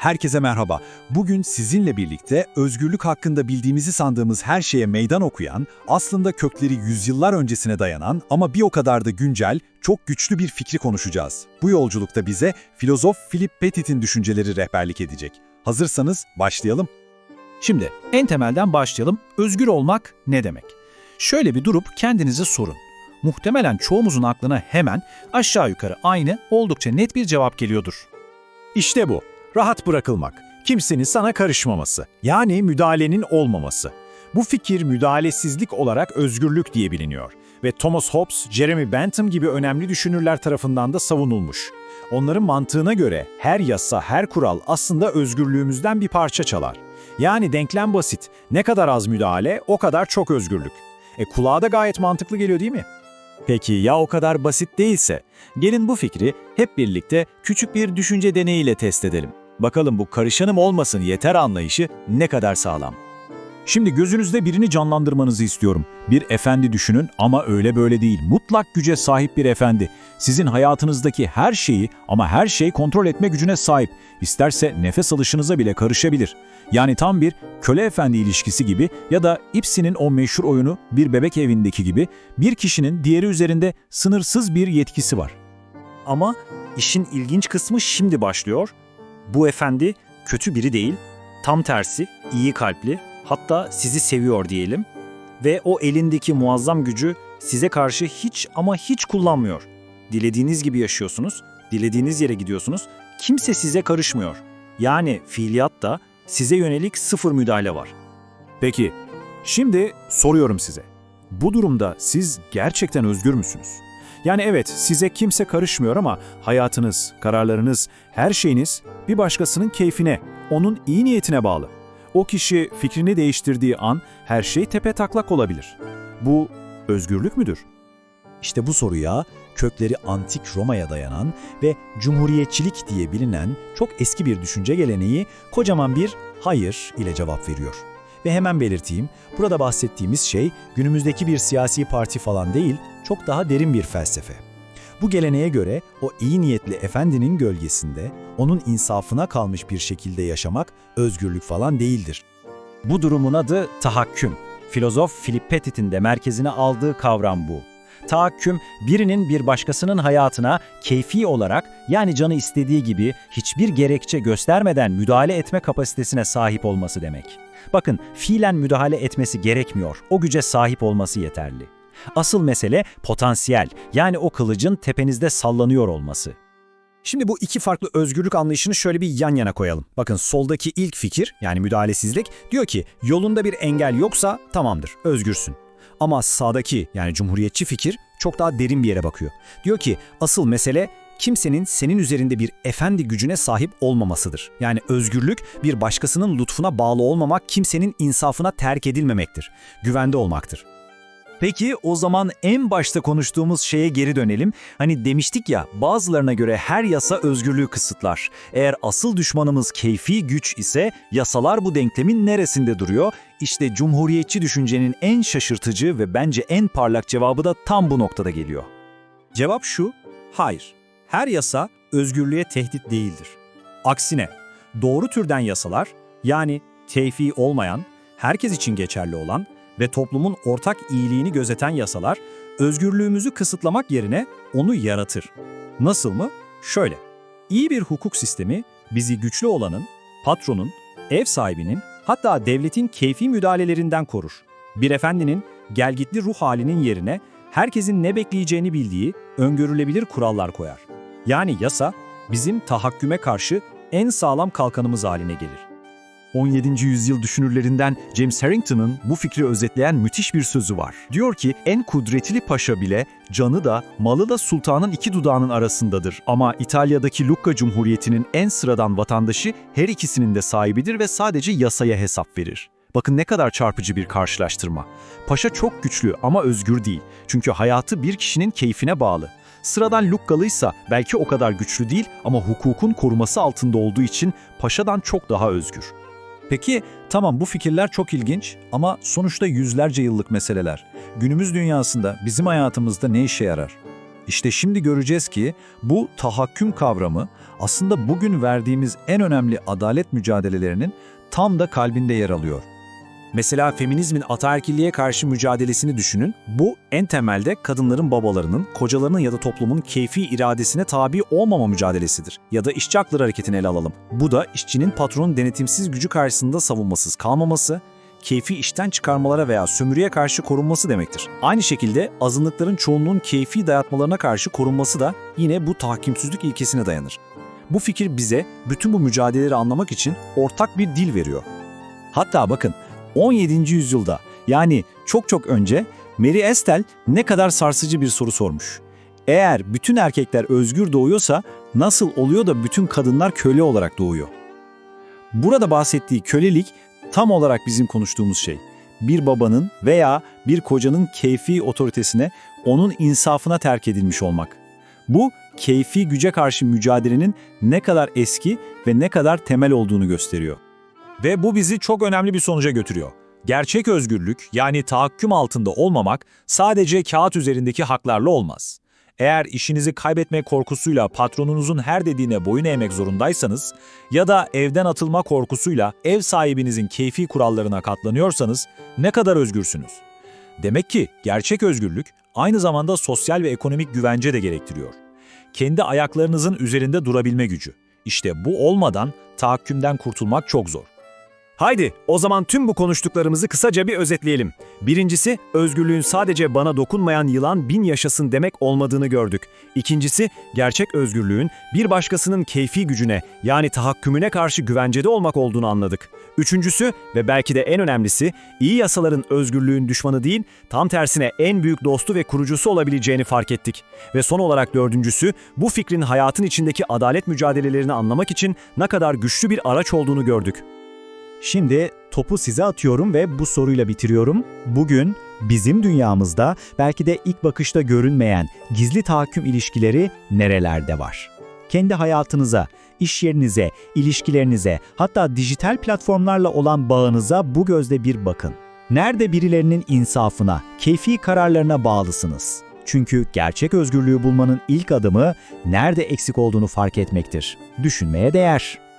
Herkese merhaba. Bugün sizinle birlikte özgürlük hakkında bildiğimizi sandığımız her şeye meydan okuyan, aslında kökleri yüzyıllar öncesine dayanan ama bir o kadar da güncel, çok güçlü bir fikri konuşacağız. Bu yolculukta bize filozof Philip Petit'in düşünceleri rehberlik edecek. Hazırsanız başlayalım. Şimdi en temelden başlayalım. Özgür olmak ne demek? Şöyle bir durup kendinize sorun. Muhtemelen çoğumuzun aklına hemen aşağı yukarı aynı, oldukça net bir cevap geliyordur. İşte bu. Rahat bırakılmak. Kimsenin sana karışmaması. Yani müdahalenin olmaması. Bu fikir müdahalesizlik olarak özgürlük diye biliniyor. Ve Thomas Hobbes, Jeremy Bentham gibi önemli düşünürler tarafından da savunulmuş. Onların mantığına göre her yasa, her kural aslında özgürlüğümüzden bir parça çalar. Yani denklem basit. Ne kadar az müdahale, o kadar çok özgürlük. E kulağa da gayet mantıklı geliyor değil mi? Peki ya o kadar basit değilse? Gelin bu fikri hep birlikte küçük bir düşünce deneyiyle test edelim. Bakalım bu karışanım olmasın yeter anlayışı ne kadar sağlam. Şimdi gözünüzde birini canlandırmanızı istiyorum. Bir efendi düşünün ama öyle böyle değil. Mutlak güce sahip bir efendi. Sizin hayatınızdaki her şeyi ama her şeyi kontrol etme gücüne sahip. İsterse nefes alışınıza bile karışabilir. Yani tam bir köle efendi ilişkisi gibi ya da Ibsen'in o meşhur oyunu Bir Bebek Evi'ndeki gibi bir kişinin diğeri üzerinde sınırsız bir yetkisi var. Ama işin ilginç kısmı şimdi başlıyor. Bu efendi kötü biri değil, tam tersi iyi kalpli, hatta sizi seviyor diyelim. Ve o elindeki muazzam gücü size karşı hiç ama hiç kullanmıyor. Dilediğiniz gibi yaşıyorsunuz, dilediğiniz yere gidiyorsunuz, kimse size karışmıyor. Yani fiiliyatta size yönelik sıfır müdahale var. Peki, şimdi soruyorum size. Bu durumda siz gerçekten özgür müsünüz? Yani evet, size kimse karışmıyor ama hayatınız, kararlarınız, her şeyiniz bir başkasının keyfine, onun iyi niyetine bağlı. O kişi fikrini değiştirdiği an her şey tepe taklak olabilir. Bu özgürlük müdür? İşte bu soruya kökleri antik Roma'ya dayanan ve cumhuriyetçilik diye bilinen çok eski bir düşünce geleneği kocaman bir hayır ile cevap veriyor. Ve hemen belirteyim, burada bahsettiğimiz şey günümüzdeki bir siyasi parti falan değil, çok daha derin bir felsefe. Bu geleneğe göre o iyi niyetli efendinin gölgesinde, onun insafına kalmış bir şekilde yaşamak özgürlük falan değildir. Bu durumun adı tahakküm. Filozof Philip Petit'in de merkezine aldığı kavram bu. Tahakküm, birinin bir başkasının hayatına keyfi olarak yani canı istediği gibi hiçbir gerekçe göstermeden müdahale etme kapasitesine sahip olması demek. Bakın, fiilen müdahale etmesi gerekmiyor, o güce sahip olması yeterli. Asıl mesele potansiyel, yani o kılıcın tepenizde sallanıyor olması. Şimdi bu iki farklı özgürlük anlayışını şöyle bir yan yana koyalım. Bakın soldaki ilk fikir yani müdahalesizlik diyor ki yolunda bir engel yoksa tamamdır özgürsün. Ama sağdaki yani cumhuriyetçi fikir çok daha derin bir yere bakıyor. Diyor ki asıl mesele kimsenin senin üzerinde bir efendi gücüne sahip olmamasıdır. Yani özgürlük bir başkasının lütfuna bağlı olmamak, kimsenin insafına terk edilmemektir. Güvende olmaktır. Peki o zaman en başta konuştuğumuz şeye geri dönelim. Hani demiştik ya bazılarına göre her yasa özgürlüğü kısıtlar. Eğer asıl düşmanımız keyfi güç ise yasalar bu denklemin neresinde duruyor? İşte cumhuriyetçi düşüncenin en şaşırtıcı ve bence en parlak cevabı da tam bu noktada geliyor. Cevap şu, hayır. Her yasa özgürlüğe tehdit değildir. Aksine, doğru türden yasalar, yani tevfi olmayan, herkes için geçerli olan ve toplumun ortak iyiliğini gözeten yasalar, özgürlüğümüzü kısıtlamak yerine onu yaratır. Nasıl mı? Şöyle, iyi bir hukuk sistemi bizi güçlü olanın, patronun, ev sahibinin, hatta devletin keyfi müdahalelerinden korur. Bir efendinin gelgitli ruh halinin yerine herkesin ne bekleyeceğini bildiği öngörülebilir kurallar koyar. Yani yasa bizim tahakküme karşı en sağlam kalkanımız haline gelir. 17. yüzyıl düşünürlerinden James Harrington'ın bu fikri özetleyen müthiş bir sözü var. Diyor ki en kudretli paşa bile canı da malı da sultanın iki dudağının arasındadır. Ama İtalya'daki Lucca Cumhuriyeti'nin en sıradan vatandaşı her ikisinin de sahibidir ve sadece yasaya hesap verir. Bakın ne kadar çarpıcı bir karşılaştırma. Paşa çok güçlü ama özgür değil. Çünkü hayatı bir kişinin keyfine bağlı. Sıradan Lukkalıysa belki o kadar güçlü değil ama hukukun koruması altında olduğu için paşadan çok daha özgür. Peki tamam bu fikirler çok ilginç ama sonuçta yüzlerce yıllık meseleler. Günümüz dünyasında bizim hayatımızda ne işe yarar? İşte şimdi göreceğiz ki bu tahakküm kavramı aslında bugün verdiğimiz en önemli adalet mücadelelerinin tam da kalbinde yer alıyor. Mesela feminizmin ataerkilliğe karşı mücadelesini düşünün. Bu en temelde kadınların babalarının, kocalarının ya da toplumun keyfi iradesine tabi olmama mücadelesidir. Ya da işçi hakları hareketini ele alalım. Bu da işçinin patronun denetimsiz gücü karşısında savunmasız kalmaması, keyfi işten çıkarmalara veya sömürüye karşı korunması demektir. Aynı şekilde azınlıkların çoğunluğun keyfi dayatmalarına karşı korunması da yine bu tahkimsizlik ilkesine dayanır. Bu fikir bize bütün bu mücadeleleri anlamak için ortak bir dil veriyor. Hatta bakın 17. yüzyılda yani çok çok önce Mary Estel ne kadar sarsıcı bir soru sormuş. Eğer bütün erkekler özgür doğuyorsa nasıl oluyor da bütün kadınlar köle olarak doğuyor? Burada bahsettiği kölelik tam olarak bizim konuştuğumuz şey. Bir babanın veya bir kocanın keyfi otoritesine, onun insafına terk edilmiş olmak. Bu keyfi güce karşı mücadelenin ne kadar eski ve ne kadar temel olduğunu gösteriyor. Ve bu bizi çok önemli bir sonuca götürüyor. Gerçek özgürlük yani tahakküm altında olmamak sadece kağıt üzerindeki haklarla olmaz. Eğer işinizi kaybetme korkusuyla patronunuzun her dediğine boyun eğmek zorundaysanız ya da evden atılma korkusuyla ev sahibinizin keyfi kurallarına katlanıyorsanız ne kadar özgürsünüz? Demek ki gerçek özgürlük aynı zamanda sosyal ve ekonomik güvence de gerektiriyor. Kendi ayaklarınızın üzerinde durabilme gücü. İşte bu olmadan tahakkümden kurtulmak çok zor. Haydi o zaman tüm bu konuştuklarımızı kısaca bir özetleyelim. Birincisi, özgürlüğün sadece bana dokunmayan yılan bin yaşasın demek olmadığını gördük. İkincisi, gerçek özgürlüğün bir başkasının keyfi gücüne yani tahakkümüne karşı güvencede olmak olduğunu anladık. Üçüncüsü ve belki de en önemlisi, iyi yasaların özgürlüğün düşmanı değil, tam tersine en büyük dostu ve kurucusu olabileceğini fark ettik. Ve son olarak dördüncüsü, bu fikrin hayatın içindeki adalet mücadelelerini anlamak için ne kadar güçlü bir araç olduğunu gördük. Şimdi topu size atıyorum ve bu soruyla bitiriyorum. Bugün bizim dünyamızda belki de ilk bakışta görünmeyen gizli tahakküm ilişkileri nerelerde var? Kendi hayatınıza, iş yerinize, ilişkilerinize, hatta dijital platformlarla olan bağınıza bu gözle bir bakın. Nerede birilerinin insafına, keyfi kararlarına bağlısınız? Çünkü gerçek özgürlüğü bulmanın ilk adımı nerede eksik olduğunu fark etmektir. Düşünmeye değer.